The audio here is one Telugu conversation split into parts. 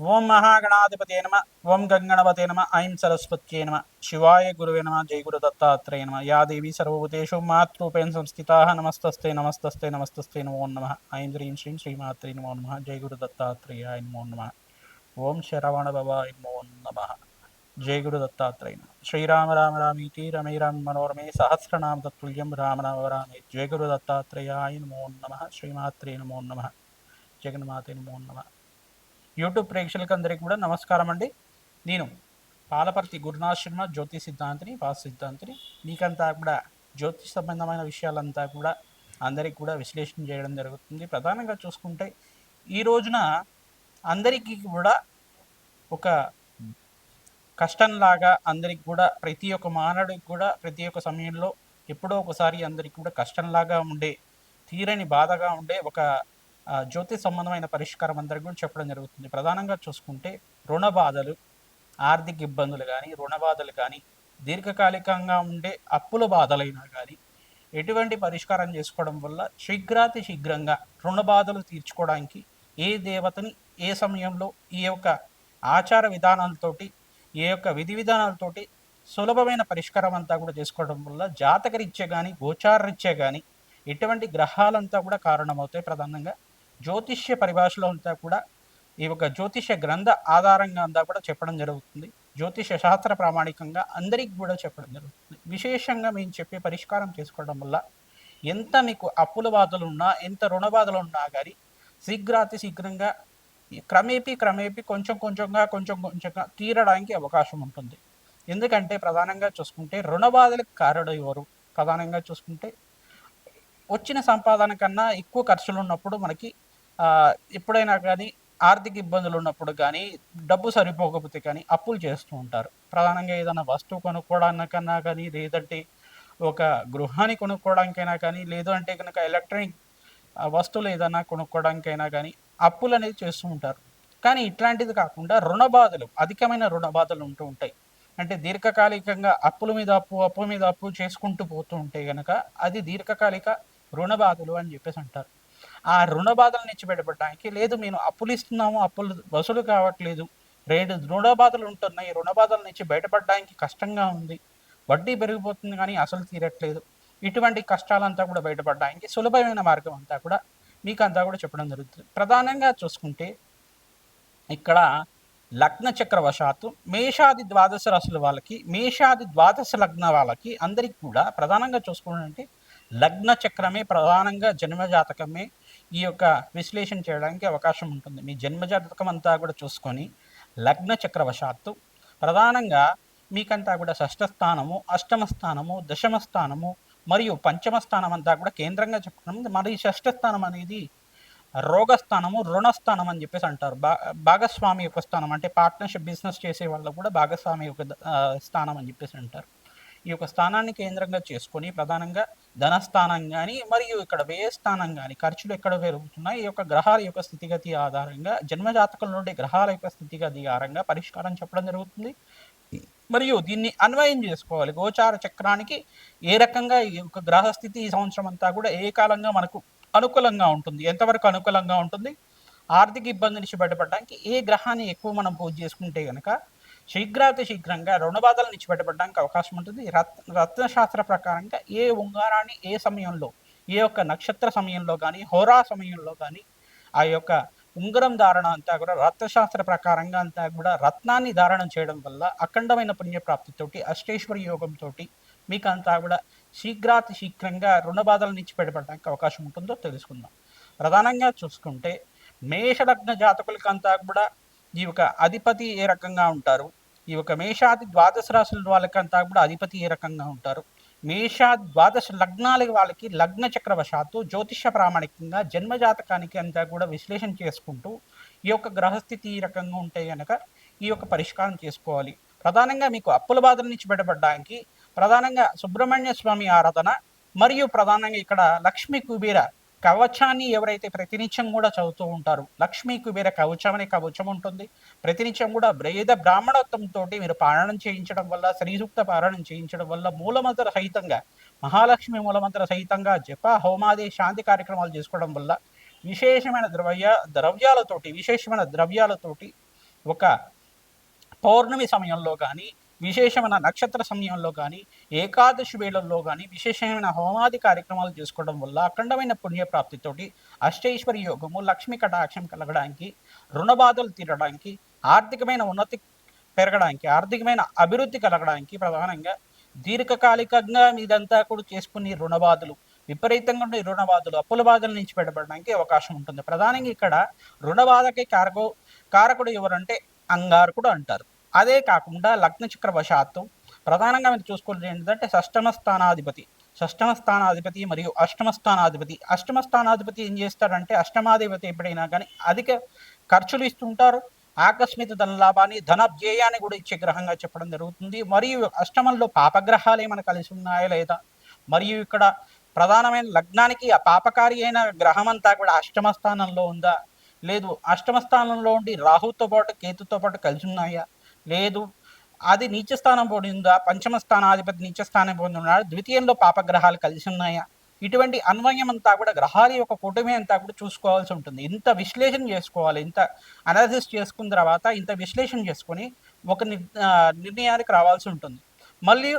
ఓం మహాగణాధిపతే నమ ఓం గంగణపతే నమ ఐం సరస్వత్యే నమ. శివాయ గురువే నమ జై గురు దత్తాత్రేయ నమ. యా దేవి సర్వభూతేషు మాతృపేణ సంస్థితా నమస్తస్తే నమస్తస్తే నమస్తస్తే నమో నమ. ఐం శ్రీం శ్రీం శ్రీమాత్రి నమో నమ. జై గురు దత్తాత్రేయాయ నమో నమ. ఓం శరవణ భవాయ నమో నమ. జై గురు దత్తాత్రేయ నమ. శ్రీరామ రామ రామీతి రమే రామ మనోరమే సహస్రనామ తత్తుల్యం రామ రామ రామే జై గురు దత్తాత్రేయాయ నమో నమ. శ్రీమాత్రే నమో నమ. జగన్మాతే నమో నమ. యూట్యూబ్ ప్రేక్షకులకు అందరికీ కూడా నమస్కారం అండి. నేను పాలపర్తి గురునాథ్ శర్మ జ్యోతి సిద్ధాంతిని వాస్తు సిద్ధాంతిని. మీకంతా కూడా జ్యోతిష్ సంబంధమైన విషయాలంతా కూడా అందరికీ కూడా విశ్లేషణ చేయడం జరుగుతుంది. ప్రధానంగా చూసుకుంటే ఈ రోజున అందరికీ కూడా ఒక కష్టంలాగా అందరికి కూడా ప్రతి ఒక్క మానవుడికి కూడా ప్రతి ఒక్క సమయంలో ఎప్పుడో ఒకసారి అందరికి కూడా కష్టంలాగా ఉండే తీరని బాధగా ఉండే ఒక జ్యోతి సంబంధమైన పరిష్కారం అందరికి కూడా చెప్పడం జరుగుతుంది. ప్రధానంగా చూసుకుంటే రుణ బాధలు ఆర్థిక ఇబ్బందులు కానీ రుణ బాధలు కానీ దీర్ఘకాలికంగా ఉండే అప్పుల బాధలైనా కానీ ఎటువంటి పరిష్కారం చేసుకోవడం వల్ల శీఘ్రాతి శీఘ్రంగా రుణ బాధలు తీర్చుకోవడానికి ఏ దేవతని ఏ సమయంలో ఈ యొక్క ఆచార విధానాలతోటి ఏ యొక్క విధి విధానాలతోటి సులభమైన పరిష్కారం అంతా కూడా చేసుకోవడం వల్ల జాతకరీత్యా కానీ గోచారరీత్యా కానీ ఎటువంటి గ్రహాలంతా కూడా కారణమవుతాయి. ప్రధానంగా జ్యోతిష్య పరిభాషలో అంతా కూడా ఈ యొక్క జ్యోతిష గ్రంథ ఆధారంగా అంతా కూడా చెప్పడం జరుగుతుంది. జ్యోతిష శాస్త్ర ప్రామాణికంగా అందరికి కూడా చెప్పడం జరుగుతుంది. విశేషంగా మేము చెప్పే పరిష్కారం చేసుకోవడం వల్ల ఎంత మీకు అప్పుల బాధలు ఉన్నా ఎంత రుణ బాధలు ఉన్నా కానీ శీఘ్రాతి శీఘ్రంగా క్రమేపీ క్రమేపీ కొంచెం కొంచెంగా కొంచెం కొంచెంగా తీరడానికి అవకాశం ఉంటుంది. ఎందుకంటే ప్రధానంగా చూసుకుంటే రుణ బాధలకు కారణం ఎవరు? ప్రధానంగా చూసుకుంటే వచ్చిన సంపాదన కన్నా ఎక్కువ ఖర్చులు ఉన్నప్పుడు మనకి ఎప్పుడైనా కానీ ఆర్థిక ఇబ్బందులు ఉన్నప్పుడు కానీ డబ్బు సరిపోకపోతే కానీ అప్పులు చేస్తూ ఉంటారు. ప్రధానంగా ఏదైనా వస్తువు కొనుక్కోవడానికన్నా కానీ లేదంటే ఒక గృహాన్ని కొనుక్కోవడానికైనా కానీ లేదు అంటే కనుక ఎలక్ట్రానిక్ వస్తువులు ఏదైనా కొనుక్కోవడానికైనా కానీ అప్పులు అనేది చేస్తూ ఉంటారు. కానీ ఇట్లాంటిది కాకుండా రుణ బాధలు అధికమైన రుణ బాధలు ఉంటూ ఉంటాయి. అంటే దీర్ఘకాలికంగా అప్పుల మీద అప్పు అప్పు మీద అప్పు చేసుకుంటూ పోతూ ఉంటే కనుక అది దీర్ఘకాలిక రుణ బాధలు అని చెప్పేసి అంటారు. ఆ రుణ బాధల నుంచి బయటపడడానికి లేదు మేము అప్పులు ఇస్తున్నాము అప్పులు వసూలు కావట్లేదు రెండు రుణ బాధలు ఉంటున్నాయి రుణ బాధల నుంచి బయటపడడానికి కష్టంగా ఉంది వడ్డీ పెరిగిపోతుంది కానీ అసలు తీరట్లేదు. ఇటువంటి కష్టాలంతా కూడా బయటపడడానికి సులభమైన మార్గం అంతా కూడా మీకు అంతా కూడా చెప్పడం జరుగుతుంది. ప్రధానంగా చూసుకుంటే ఇక్కడ లగ్న చక్రవశాత్తు మేషాది ద్వాదశ రాశుల వాళ్ళకి మేషాది ద్వాదశ లగ్న వాళ్ళకి అందరికి కూడా ప్రధానంగా చూసుకుంటే లగ్న చక్రమే ప్రధానంగా జన్మజాతకమే ఈ యొక్క విశ్లేషణ చేయడానికి అవకాశం ఉంటుంది. మీ జన్మ జాతకం అంతా కూడా చూసుకొని లగ్న చక్రవశాత్తు ప్రధానంగా మీకంతా కూడా షష్ఠ స్థానము అష్టమ స్థానము దశమ స్థానము మరియు పంచమ స్థానం అంతా కూడా కేంద్రంగా చెప్పడం మరి షష్ఠ స్థానం అనేది రోగస్థానము రుణస్థానం అని చెప్పేసి అంటారు. భా భాగస్వామి యొక్క స్థానం అంటే పార్ట్నర్షిప్ బిజినెస్ చేసే వాళ్ళు కూడా భాగస్వామి యొక్క స్థానం అని చెప్పేసి అంటారు. ఈ యొక్క స్థానాన్ని కేంద్రంగా చేసుకొని ప్రధానంగా ధనస్థానం కానీ మరియు ఇక్కడ వ్యయ స్థానం కానీ ఖర్చులు ఎక్కడ పెరుగుతున్నాయి? ఈ యొక్క గ్రహాల యొక్క స్థితిగతి ఆధారంగా జన్మజాతకుల నుండి గ్రహాల యొక్క స్థితిగతి ఆధారంగా పరిష్కారం చెప్పడం జరుగుతుంది. మరియు దీన్ని అన్వయం చేసుకోవాలి. గోచార చక్రానికి ఏ రకంగా ఈ యొక్క గ్రహస్థితి ఈ సంవత్సరం అంతా కూడా ఏ కాలంగా మనకు అనుకూలంగా ఉంటుంది? ఎంతవరకు అనుకూలంగా ఉంటుంది? ఆర్థిక ఇబ్బంది నుంచి బయటపడడానికి ఏ గ్రహాన్ని ఎక్కువ మనం పూజ చేసుకుంటే కనుక శీఘ్రాతి శీఘ్రంగా రుణ బాధల నుంచి అవకాశం ఉంటుంది. రత్ రత్నశాస్త్ర ప్రకారంగా ఏ ఉంగారాన్ని ఏ సమయంలో ఏ యొక్క నక్షత్ర సమయంలో కానీ హోరా సమయంలో కానీ ఆ యొక్క ఉంగరం ధారణ అంతా కూడా రత్నశాస్త్ర ప్రకారంగా అంతా కూడా రత్నాన్ని ధారణం చేయడం వల్ల అఖండమైన పుణ్యప్రాప్తితోటి అష్టేశ్వరి యోగంతో మీకు అంతా కూడా శీఘ్రాతి శీఘ్రంగా రుణ బాధల నుంచి పెట్టబడడానికి అవకాశం ఉంటుందో తెలుసుకుందాం. ప్రధానంగా చూసుకుంటే మేషలగ్న జాతకులకంతా కూడా ఈ యొక్క అధిపతి ఏ రకంగా ఉంటారు? ఈ యొక్క మేషాది ద్వాదశ రాశుల వాళ్ళకంతా కూడా అధిపతి ఏ రకంగా ఉంటారు? మేష ద్వాదశ లగ్నాల వాళ్ళకి లగ్న చక్రవశాత్తు జ్యోతిష ప్రామాణికంగా జన్మజాతకానికి అంతా కూడా విశ్లేషణ చేసుకుంటూ ఈ యొక్క గ్రహస్థితి ఈ రకంగా ఉంటే కనుక ఈ యొక్క పరిష్కారం చేసుకోవాలి. ప్రధానంగా మీకు అప్పుల బాధల నుంచి బయటపడడానికి ప్రధానంగా సుబ్రహ్మణ్య స్వామి ఆరాధన మరియు ప్రధానంగా ఇక్కడ లక్ష్మీ కుబేర కవచాన్ని ఎవరైతే ప్రతినిత్యం కూడా చదువుతూ ఉంటారు లక్ష్మీ కుబేర కవచం అనే కవచం ఉంటుంది. ప్రతినిత్యం కూడా వేద బ్రాహ్మణత్వంతో మీరు పారాయణం చేయించడం వల్ల శ్రీసూక్త పారాయణం చేయించడం వల్ల మూలమంత్ర సహితంగా మహాలక్ష్మి మూలమంత్ర సహితంగా జప హోమాది శాంతి కార్యక్రమాలు చేసుకోవడం వల్ల విశేషమైన ద్రవ్య ద్రవ్యాలతోటి విశేషమైన ద్రవ్యాలతోటి ఒక పౌర్ణమి సమయంలో కానీ విశేషమైన నక్షత్ర సమయంలో కానీ ఏకాదశి వేళల్లో కానీ విశేషమైన హోమాది కార్యక్రమాలు చేసుకోవడం వల్ల అఖండమైన పుణ్యప్రాప్తితోటి అష్టైశ్వరి యోగము లక్ష్మి కటాక్షం కలగడానికి రుణబాధలు తీరడానికి ఆర్థికమైన ఉన్నతి పెరగడానికి ఆర్థికమైన అభివృద్ధి కలగడానికి ప్రధానంగా దీర్ఘకాలికంగా మీదంతా కూడా చేసుకునే రుణబాధలు విపరీతంగా ఉండే రుణబాధలు అప్పుల బాధల నుంచి బయటపడడానికి అవకాశం ఉంటుంది. ప్రధానంగా ఇక్కడ రుణబాధకి కారకు కారకుడు ఎవరంటే అంగారకుడు అంటారు. అదే కాకుండా లగ్న చక్రవశాత్తు ప్రధానంగా మీరు చూసుకోవాలి ఏంటంటే షష్టమ స్థానాధిపతి షష్టమ స్థానాధిపతి మరియు అష్టమ స్థానాధిపతి. అష్టమ స్థానాధిపతి ఏం చేస్తాడంటే అష్టమాధిపతి ఎప్పుడైనా కానీ అధిక ఖర్చులు ఇస్తుంటారు ఆకస్మిక ధన లాభాన్ని ధన వ్యయాన్ని కూడా ఇచ్చే గ్రహంగా చెప్పడం జరుగుతుంది. మరియు అష్టమంలో పాపగ్రహాలు ఏమైనా కలిసి ఉన్నాయా లేదా? మరియు ఇక్కడ ప్రధానమైన లగ్నానికి ఆ పాపకారి అయిన గ్రహం అంతా కూడా అష్టమ స్థానంలో ఉందా? లేదు అష్టమ స్థానంలో ఉండి రాహుతో పాటు కేతుతో పాటు కలిసి ఉన్నాయా? లేదు. అది నీచస్థానం పొందిందా? పంచమ స్థానాధిపతి నీచస్థానం ఉన్నాడు ద్వితీయంలో పాపగ్రహాలు కలిసి ఉన్నాయా? ఇటువంటి అన్వయం అంతా కూడా గ్రహాల యొక్క కూటమి అంతా కూడా చూసుకోవాల్సి ఉంటుంది. ఇంత విశ్లేషణ చేసుకోవాలి ఇంత అనాలిసిస్ చేసుకున్న తర్వాత ఇంత విశ్లేషణ చేసుకొని ఒక నిర్ణయానికి రావాల్సి ఉంటుంది. మళ్ళీ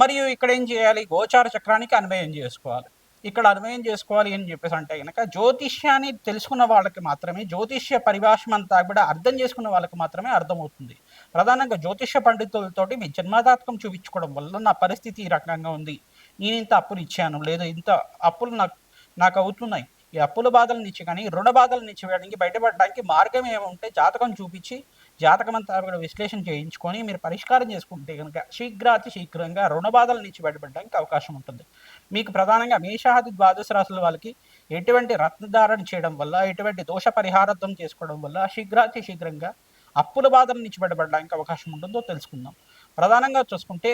మరియు ఇక్కడ ఏం చేయాలి? గోచార చక్రానికి అన్వయం చేసుకోవాలి. ఇక్కడ అన్వయం చేసుకోవాలి అని చెప్పేసి అంటే కనుక జ్యోతిష్యాన్ని తెలుసుకున్న వాళ్ళకి మాత్రమే జ్యోతిష్య పరిభాషం అంతా కూడా అర్థం చేసుకున్న వాళ్ళకి మాత్రమే అర్థమవుతుంది. ప్రధానంగా జ్యోతిష్య పండితులతోటి మీ జన్మదాతకం చూపించుకోవడం వల్ల నా పరిస్థితి ఈ రకంగా ఉంది. నేను ఇంత అప్పులు ఇచ్చాను లేదా ఇంత అప్పులు నాకు నాకు అవుతున్నాయి. ఈ అప్పుల బాధల నుంచి కానీ రుణ బాధల నుంచి వేయడానికి బయటపడడానికి మార్గం ఏముంటే జాతకం చూపించి జాతకం అంతా కూడా విశ్లేషణ చేయించుకొని మీరు పరిష్కారం చేసుకుంటే కనుక శీఘ్రాతి శీఘ్రంగా రుణ బాధల నుంచి బయటపడడానికి అవకాశం ఉంటుంది. మీకు ప్రధానంగా మేషాది ద్వాదశ రాశుల వాళ్ళకి ఎటువంటి రత్నధారణ చేయడం వల్ల ఎటువంటి దోష పరిహారత్వం చేసుకోవడం వల్ల శీఘ్రాతి శీఘ్రంగా అప్పుల బాధల నుంచి బయటపడడానికి అవకాశం ఉంటుందో తెలుసుకుందాం. ప్రధానంగా చూసుకుంటే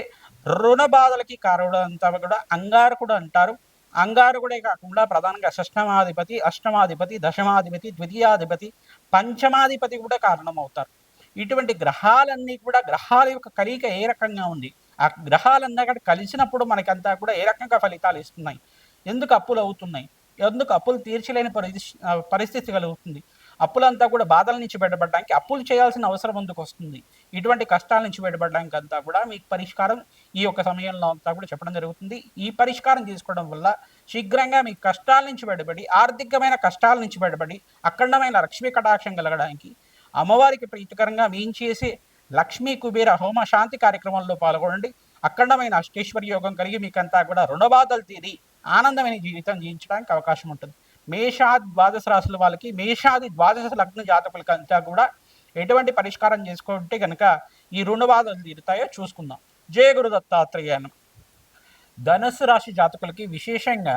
రుణ బాధలకి కారణం అంతా కూడా అంగారకుడు అంటారు. అంగారకుడే కాకుండా ప్రధానంగా షష్టమాధిపతి అష్టమాధిపతి దశమాధిపతి ద్వితీయాధిపతి పంచమాధిపతి కూడా కారణం అవుతారు ఇటువంటి గ్రహాలన్నీ కూడా గ్రహాల యొక్క కలయిక ఏ రకంగా ఉంది? ఆ గ్రహాలన్నీ అక్కడ కలిసినప్పుడు మనకంతా కూడా ఏ రకంగా ఫలితాలు ఇస్తున్నాయి? ఎందుకు అప్పులు అవుతున్నాయి? ఎందుకు అప్పులు తీర్చలేని పరిస్థితి పరిస్థితి కలుగుతుంది? అప్పులంతా కూడా బాధల నుంచి బయటపడడానికి అప్పులు చేయాల్సిన అవసరం ఎందుకు వస్తుంది? ఇటువంటి కష్టాల నుంచి బయటపడడానికి అంతా కూడా మీకు పరిష్కారం ఈ యొక్క సమయంలో అంతా కూడా చెప్పడం జరుగుతుంది. ఈ పరిష్కారం తీసుకోవడం వల్ల శీఘ్రంగా మీ కష్టాల నుంచి బయటపడి ఆర్థికమైన కష్టాల నుంచి బయటపడి అఖండమైన లక్ష్మీ కటాక్షం కలగడానికి అమ్మవారికి ప్రీతికరంగా మేము చేసే లక్ష్మీ కుబేర హోమ శాంతి కార్యక్రమంలో పాల్గొనండి. అఖండమైన అష్టేశ్వరి యోగం కలిగి మీకంతా కూడా రుణబాధలు తీరి ఆనందమైన జీవితం జీవించడానికి అవకాశం ఉంటుంది. మేషాది ద్వాదశ రాశుల వాళ్ళకి మేషాది ద్వాదశ లగ్న జాతకులకి అంతా కూడా ఎటువంటి పరిష్కారం చేసుకుంటే కనుక ఈ రుణబాధలు తీరుతాయో చూసుకుందాం. జయ గురు దత్తాత్రేయానం ధనుసు రాశి జాతకులకి విశేషంగా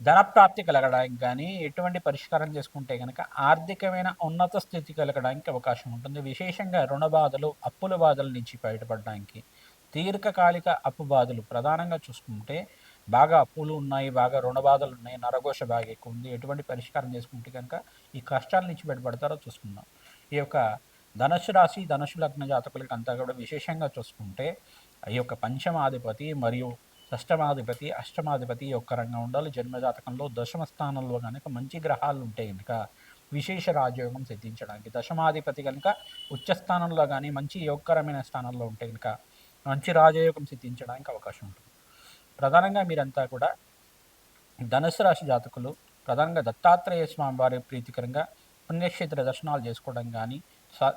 ధనప్రాప్తి కలగడానికి కానీ ఎటువంటి పరిష్కారం చేసుకుంటే కనుక ఆర్థికమైన ఉన్నత స్థితి కలగడానికి అవకాశం ఉంటుంది. విశేషంగా రుణ బాధలు అప్పుల బాధల నుంచి బయటపడడానికి దీర్ఘకాలిక అప్పు బాధలు ప్రధానంగా చూసుకుంటే బాగా అప్పులు ఉన్నాయి బాగా రుణ బాధలు ఉన్నాయి నరఘోష బాగా ఎక్కువ ఉంది. ఎటువంటి పరిష్కారం చేసుకుంటే కనుక ఈ కష్టాల నుంచి బయటపడతారో చూసుకుందాం. ఈ యొక్క ధనుసు రాశి ధనుసు లగ్న జాతకులకి అంతా కూడా విశేషంగా చూసుకుంటే ఈ యొక్క పంచమాధిపతి మరియు షష్టమాధిపతి అష్టమాధిపతి యొక్క రంగం ఉండాలి. జన్మజాతకంలో దశమ స్థానంలో కనుక మంచి గ్రహాలు ఉంటే కనుక విశేష రాజయోగం సిద్ధించడానికి. దశమాధిపతి కనుక ఉచ్చ స్థానంలో కానీ మంచి యోగకరమైన స్థానంలో ఉంటే కనుక మంచి రాజయోగం సిద్ధించడానికి అవకాశం ఉంటుంది. ప్రధానంగా మీరంతా కూడా ధనుసు రాశి జాతకులు ప్రధానంగా దత్తాత్రేయ స్వామి వారి ప్రీతికరంగా పుణ్యక్షేత్ర దర్శనాలు చేసుకోవడం కానీ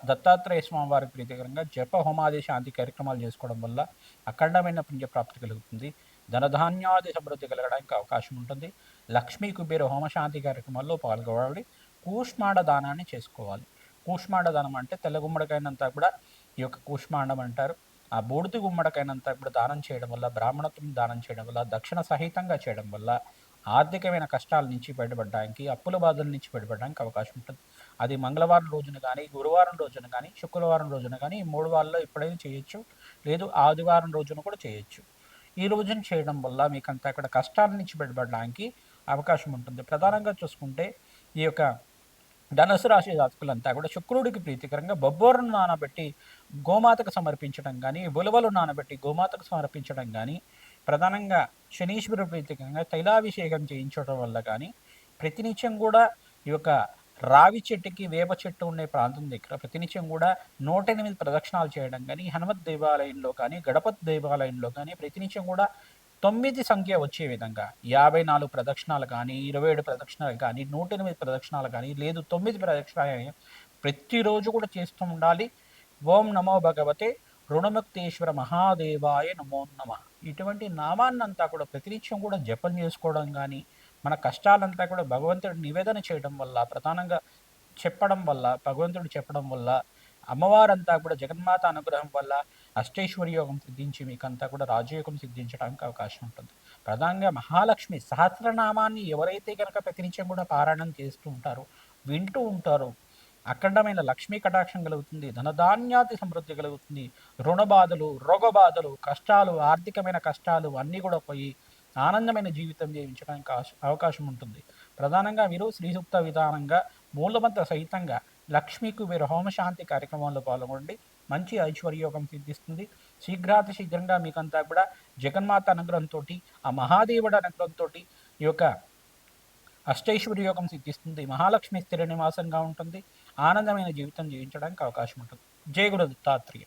దత్తాత్రేయ స్వామి వారి ప్రీతికరంగా జప హోమాది శాంతి కార్యక్రమాలు చేసుకోవడం వల్ల అఖండమైన పుణ్యప్రాప్తి కలుగుతుంది. ధనధాన్యాది సమృద్ధి కలగడానికి అవకాశం ఉంటుంది. లక్ష్మీ కుబేర హోమశాంతి కార్యక్రమాల్లో పాల్గొనాలి. కూష్మాండ దానాన్ని చేసుకోవాలి. కూష్మాండ దానం అంటే తెల్ల గుమ్మడికాయనంతా కూడా ఈ యొక్క కూష్మాండం అంటారు. ఆ బూడిద గుమ్మడికైనంతా కూడా దానం చేయడం వల్ల బ్రాహ్మణత్వం దానం చేయడం వల్ల దక్షిణ సహితంగా చేయడం వల్ల ఆర్థికమైన కష్టాల నుంచి బయటపడడానికి అప్పుల బాధల నుంచి బయటపడడానికి అవకాశం ఉంటుంది. అది మంగళవారం రోజున కానీ గురువారం రోజున కానీ శుక్రవారం రోజున కానీ ఈ మూడు వారాల్లో ఎప్పుడైనా చేయొచ్చు. లేదు ఆదివారం రోజున కూడా చేయొచ్చు. ఈ రోజున చేయడం వల్ల మీకు అంత అక్కడ కష్టాల నుంచి బయటపడడానికి అవకాశం ఉంటుంది. ప్రధానంగా చూసుకుంటే ఈ యొక్క ధనుసు రాశి జాతకులంతా కూడా శుక్రుడికి ప్రీతికరంగా బొబ్బోరును నానబెట్టి గోమాతకు సమర్పించడం కానీ ఉలువలు నానబెట్టి గోమాతకు సమర్పించడం కానీ ప్రధానంగా శనీశ్వరు ప్రీతికరంగా తైలాభిషేకం చేయించడం వల్ల కానీ ప్రతినిత్యం కూడా ఈ యొక్క రావి చెట్టుకి వేప చెట్టు ఉండే ప్రాంతం దగ్గర ప్రతినిత్యం కూడా నూట ఎనిమిది ప్రదక్షిణాలు చేయడం కానీ హనుమత్ దేవాలయంలో కానీ గణపతి దేవాలయంలో కానీ ప్రతినిత్యం కూడా తొమ్మిది సంఖ్య వచ్చే విధంగా. యాభై నాలుగు ప్రదక్షిణాలు కానీ ఇరవై ఏడు ప్రదక్షిణాలు కానీ నూట ఎనిమిది ప్రదక్షిణాలు కానీ లేదు తొమ్మిది ప్రదక్షిణాలు కానీ ప్రతిరోజు కూడా చేస్తూ ఉండాలి. ఓం నమో భగవతే రుణముక్తేశ్వర మహాదేవాయ నమో నమ. ఇటువంటి నామాన్నంతా కూడా ప్రతినిత్యం కూడా జపం చేసుకోవడం కానీ మన కష్టాలంతా కూడా భగవంతుడు నివేదన చేయడం వల్ల ప్రధానంగా చెప్పడం వల్ల భగవంతుడు చెప్పడం వల్ల అమ్మవారంతా కూడా జగన్మాత అనుగ్రహం వల్ల అష్టేశ్వరి యోగం సిద్ధించి మీకంతా కూడా రాజయోగం సిద్ధించడానికి అవకాశం ఉంటుంది. ప్రధానంగా మహాలక్ష్మి సహస్రనామాన్ని ఎవరైతే కనుక ప్రతినిత్యం కూడా పారాయణం చేస్తూ ఉంటారో వింటూ ఉంటారో అఖండమైన లక్ష్మీ కటాక్షం కలుగుతుంది ధనధాన్యాతి సమృద్ధి కలుగుతుంది రుణ బాధలు రోగ బాధలు కష్టాలు ఆర్థికమైన కష్టాలు అన్నీ కూడా పోయి ఆనందమైన జీవితం జీవించడానికి ఆశ- అవకాశం ఉంటుంది. ప్రధానంగా మీరు శ్రీసూక్త విధానంగా మూలమంత్ర సహితంగా లక్ష్మీకు మీరు హోమశాంతి కార్యక్రమంలో పాల్గొండి. మంచి ఐశ్వర్యోగం సిద్ధిస్తుంది. శీఘ్రాతి శీఘ్రంగా మీకంతా కూడా జగన్మాత అనుగ్రహంతో ఆ మహాదేవుడు అనుగ్రహంతో ఈ యొక్క అష్టైశ్వర్య యోగం సిద్ధిస్తుంది. మహాలక్ష్మి స్థిర నివాసంగా ఉంటుంది. ఆనందమైన జీవితం జీవించడానికి అవకాశం ఉంటుంది. జయ గురు దత్తాత్రేయ.